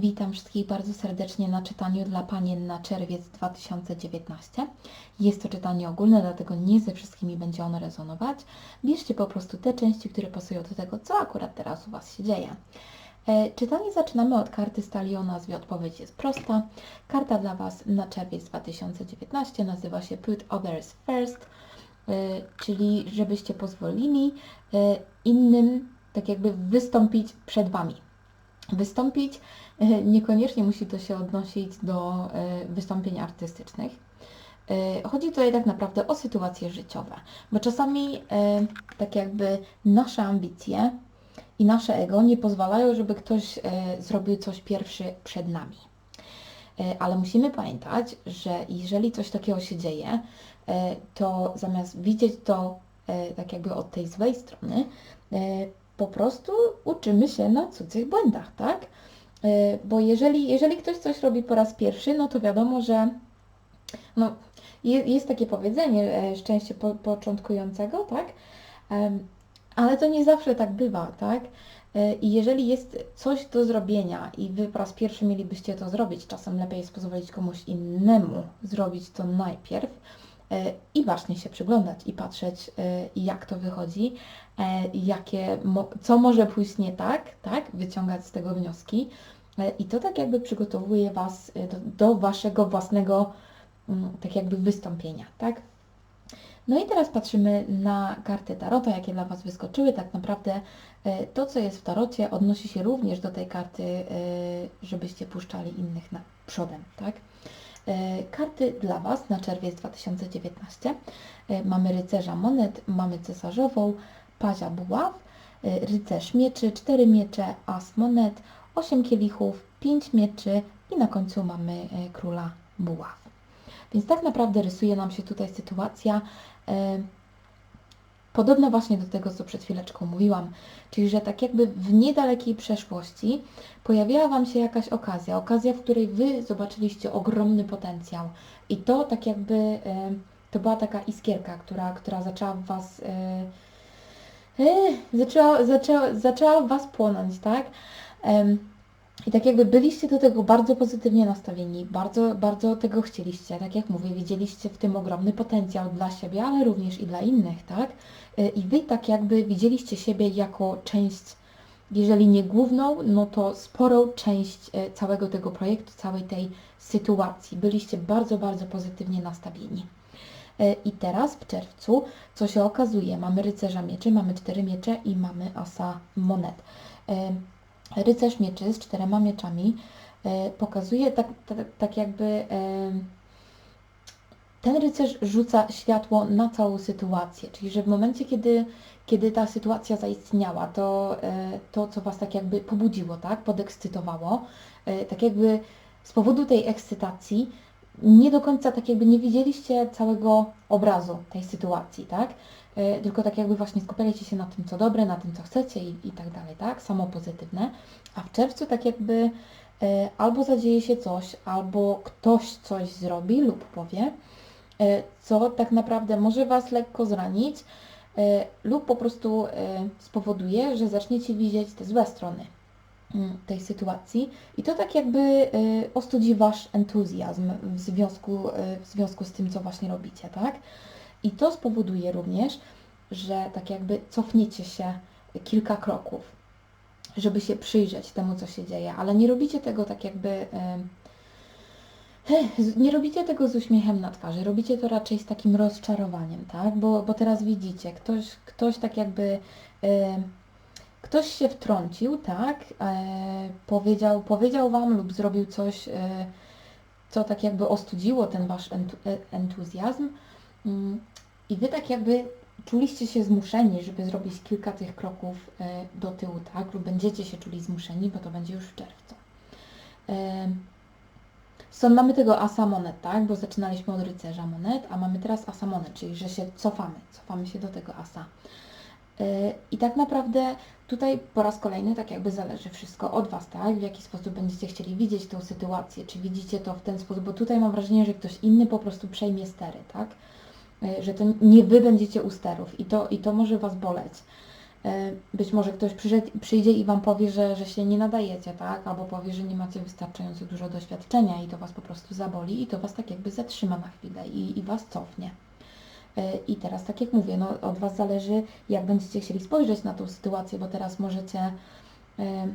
Witam wszystkich bardzo serdecznie na czytaniu dla Panien na czerwiec 2019. Jest to czytanie ogólne, dlatego nie ze wszystkimi będzie ono rezonować. Bierzcie po prostu te części, które pasują do tego, co akurat teraz u Was się dzieje. E, Czytanie zaczynamy od karty stali o nazwie Odpowiedź jest prosta. Karta dla Was na czerwiec 2019 nazywa się Put Others First, e, czyli żebyście pozwolili e, innym tak jakby wystąpić przed Wami. Wystąpić e, niekoniecznie musi to się odnosić do e, wystąpień artystycznych. E, Chodzi tutaj tak naprawdę o sytuacje życiowe, bo czasami tak jakby nasze ambicje i nasze ego nie pozwalają, żeby ktoś zrobił coś pierwszy przed nami. Ale musimy pamiętać, że jeżeli coś takiego się dzieje, to zamiast widzieć to tak jakby od tej złej strony, po prostu uczymy się na cudzych błędach, tak? E, Bo jeżeli, jeżeli ktoś coś robi po raz pierwszy, no to wiadomo, że no, je- jest takie powiedzenie, e, szczęście po, początkującego, tak? Em, Ale to nie zawsze tak bywa, tak? E, I jeżeli jest coś do zrobienia i Wy po raz pierwszy mielibyście to zrobić, czasem lepiej jest pozwolić komuś innemu zrobić to najpierw e, i właśnie się przyglądać i patrzeć, e, jak to wychodzi, e, jakie, co może pójść nie tak, tak? Wyciągać z tego wnioski. E, I to tak jakby przygotowuje Was e, do, do Waszego własnego mm, tak jakby wystąpienia, tak? No i teraz patrzymy na karty tarota, jakie dla Was wyskoczyły. Tak naprawdę e, to, co jest w tarocie, odnosi się również do tej karty, e, żebyście puszczali innych na przodem, tak? E, Karty dla Was na czerwiec 2019. E, Mamy rycerza monet, mamy cesarzową, pazia buław, e, rycerz mieczy, cztery miecze, as monet, osiem kielichów, pięć mieczy i na końcu mamy króla buław. Więc tak naprawdę rysuje nam się tutaj sytuacja podobna właśnie do tego, co przed chwileczką mówiłam. Czyli, że tak jakby w niedalekiej przeszłości pojawiła Wam się jakaś okazja, okazja, w której Wy zobaczyliście ogromny potencjał. I to tak jakby e, to była taka iskierka, która, która zaczęła w Was e, e, zaczęła, zaczęła, zaczęła Was płonąć, tak? I tak jakby byliście do tego bardzo pozytywnie nastawieni, bardzo, bardzo tego chcieliście. Tak jak mówię, widzieliście w tym ogromny potencjał dla siebie, ale również i dla innych, tak? Y, I Wy tak jakby widzieliście siebie jako część, jeżeli nie główną, no to sporą część y, całego tego projektu, całej tej sytuacji. Byliście bardzo, bardzo pozytywnie nastawieni. Y, I teraz w czerwcu, co się okazuje, mamy rycerza mieczy, mamy cztery miecze i mamy asa monet. Rycerz mieczy z czterema mieczami e, pokazuje tak, tak, tak jakby e, ten rycerz rzuca światło na całą sytuację, czyli że w momencie, kiedy, kiedy ta sytuacja zaistniała, to, e, to co Was tak jakby pobudziło, tak, podekscytowało, tak jakby z powodu tej ekscytacji nie do końca tak jakby nie widzieliście całego obrazu tej sytuacji, tak? E, Tylko tak jakby właśnie skupialiście się na tym, co dobre, na tym, co chcecie i, i tak dalej, tak? Samo pozytywne. A w czerwcu tak jakby e, albo zadzieje się coś, albo ktoś coś zrobi lub powie, e, co tak naprawdę może Was lekko zranić lub po prostu spowoduje, że zaczniecie widzieć te złe strony tej sytuacji i to tak jakby e, ostudzi Wasz entuzjazm w związku, e, w związku z tym, co właśnie robicie, tak? I to spowoduje również, że tak jakby cofniecie się kilka kroków, żeby się przyjrzeć temu, co się dzieje, ale nie robicie tego tak jakby. Nie robicie tego z uśmiechem na twarzy, robicie to raczej z takim rozczarowaniem, tak? Bo, bo teraz widzicie, ktoś, ktoś tak jakby. Ktoś się wtrącił, tak? E, powiedział, powiedział Wam lub zrobił coś, e, co tak jakby ostudziło ten Wasz e, entuzjazm. Mm, I Wy tak jakby czuliście się zmuszeni, żeby zrobić kilka tych kroków e, do tyłu, tak? Lub będziecie się czuli zmuszeni, bo to będzie już w czerwcu. Em, Stąd mamy tego asa monet, tak? Bo zaczynaliśmy od rycerza monet, a mamy teraz asa monet, czyli że się cofamy, cofamy się do tego asa. E, I tak naprawdę tutaj po raz kolejny tak jakby zależy wszystko od Was, tak? W jaki sposób będziecie chcieli widzieć tą sytuację, czy widzicie to w ten sposób, bo tutaj mam wrażenie, że ktoś inny po prostu przejmie stery, tak? E, Że to nie Wy będziecie u sterów i to, i to może Was boleć. E, Być może ktoś przyjdzie i Wam powie, że, że się nie nadajecie, tak? Albo powie, że nie macie wystarczająco dużo doświadczenia i to Was po prostu zaboli i to Was tak jakby zatrzyma na chwilę i, i Was cofnie. E, I teraz, tak jak mówię, no, od Was zależy, jak będziecie chcieli spojrzeć na tą sytuację, bo teraz możecie e,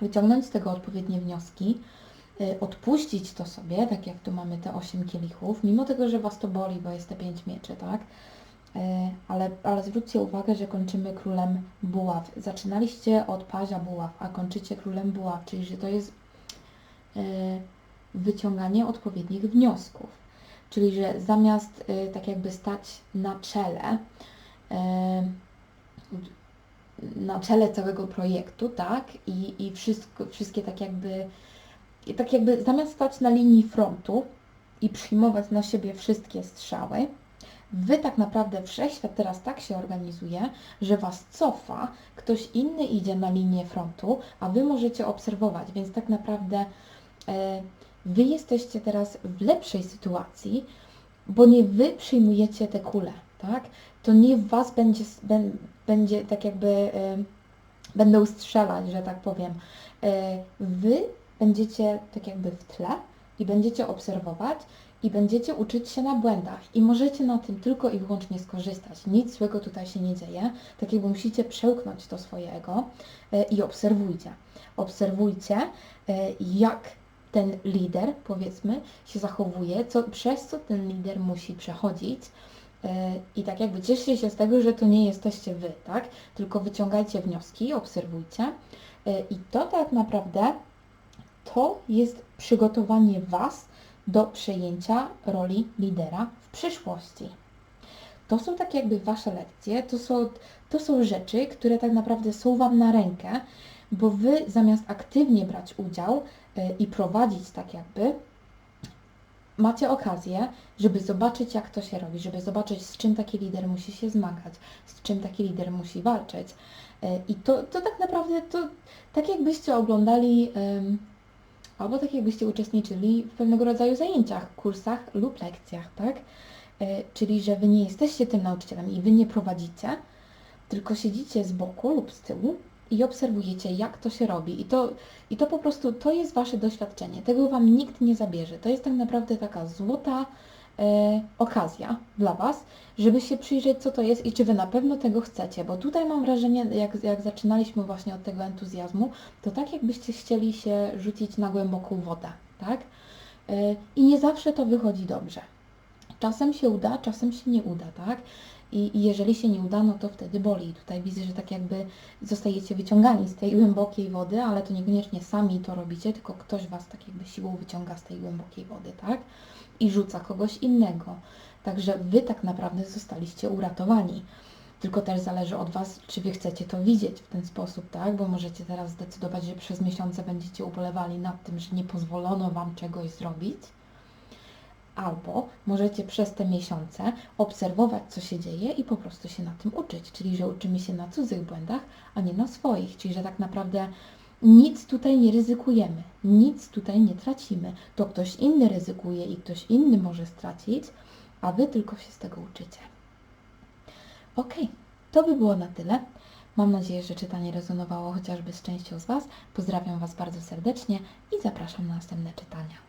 wyciągnąć z tego odpowiednie wnioski, e, odpuścić to sobie, tak jak tu mamy te 8 kielichów, mimo tego, że Was to boli, bo jest te 5 mieczy, tak? Ale, ale zwróćcie uwagę, że kończymy królem buław. Zaczynaliście od pazia buław, a kończycie królem buław, czyli że to jest wyciąganie odpowiednich wniosków. Czyli że zamiast e, tak jakby stać na czele, e, na czele całego projektu, tak? I, i wszystko, wszystkie tak jakby, tak jakby zamiast stać na linii frontu i przyjmować na siebie wszystkie strzały, Wy tak naprawdę wszechświat teraz tak się organizuje, że Was cofa, ktoś inny idzie na linię frontu, a Wy możecie obserwować, więc tak naprawdę e, Wy jesteście teraz w lepszej sytuacji, bo nie Wy przyjmujecie te kule, tak? To nie w Was będzie, bę- będzie tak jakby, e, będą strzelać, że tak powiem. E, Wy będziecie tak jakby w tle i będziecie obserwować i będziecie uczyć się na błędach i możecie na tym tylko i wyłącznie skorzystać. Nic złego tutaj się nie dzieje, tak jakby musicie przełknąć to swoje ego e, i obserwujcie. Obserwujcie, e, jak ten lider, powiedzmy, się zachowuje, co, przez co ten lider musi przechodzić. E, I tak jakby cieszcie się z tego, że to nie jesteście wy, tak? Tylko wyciągajcie wnioski, obserwujcie. E, I to tak naprawdę to jest przygotowanie Was do przejęcia roli lidera w przyszłości. To są tak jakby Wasze lekcje, to są, to są rzeczy, które tak naprawdę są Wam na rękę, bo Wy zamiast aktywnie brać udział y, i prowadzić tak jakby, macie okazję, żeby zobaczyć, jak to się robi, żeby zobaczyć, z czym taki lider musi się zmagać, z czym taki lider musi walczyć. Y, I to, to tak naprawdę to tak jakbyście oglądali albo tak jakbyście uczestniczyli w pewnego rodzaju zajęciach, kursach lub lekcjach, tak? E, Czyli, że Wy nie jesteście tym nauczycielem i Wy nie prowadzicie, tylko siedzicie z boku lub z tyłu i obserwujecie, jak to się robi. I to, I to po prostu, to jest Wasze doświadczenie. Tego Wam nikt nie zabierze. To jest tak naprawdę taka złota e, okazja dla Was, żeby się przyjrzeć, co to jest i czy Wy na pewno tego chcecie. Bo tutaj mam wrażenie, jak, jak zaczynaliśmy właśnie od tego entuzjazmu, to tak jakbyście chcieli się rzucić na głęboką wodę, tak? E, I nie zawsze to wychodzi dobrze. Czasem się uda, czasem się nie uda, tak? I, I jeżeli się nie uda, no to wtedy boli. I tutaj widzę, że tak jakby zostajecie wyciągani z tej głębokiej wody, ale to niekoniecznie sami to robicie, tylko ktoś Was tak jakby siłą wyciąga z tej głębokiej wody, tak? I rzuca kogoś innego. Także Wy tak naprawdę zostaliście uratowani. Tylko też zależy od Was, czy Wy chcecie to widzieć w ten sposób, tak? Bo możecie teraz zdecydować, że przez miesiące będziecie ubolewali nad tym, że nie pozwolono Wam czegoś zrobić. Albo możecie przez te miesiące obserwować, co się dzieje i po prostu się na tym uczyć. Czyli, że uczymy się na cudzych błędach, a nie na swoich. Czyli, że tak naprawdę nic tutaj nie ryzykujemy, nic tutaj nie tracimy. To ktoś inny ryzykuje i ktoś inny może stracić, a Wy tylko się z tego uczycie. Ok, to by było na tyle. Mam nadzieję, że czytanie rezonowało chociażby z częścią z Was. Pozdrawiam Was bardzo serdecznie i zapraszam na następne czytania.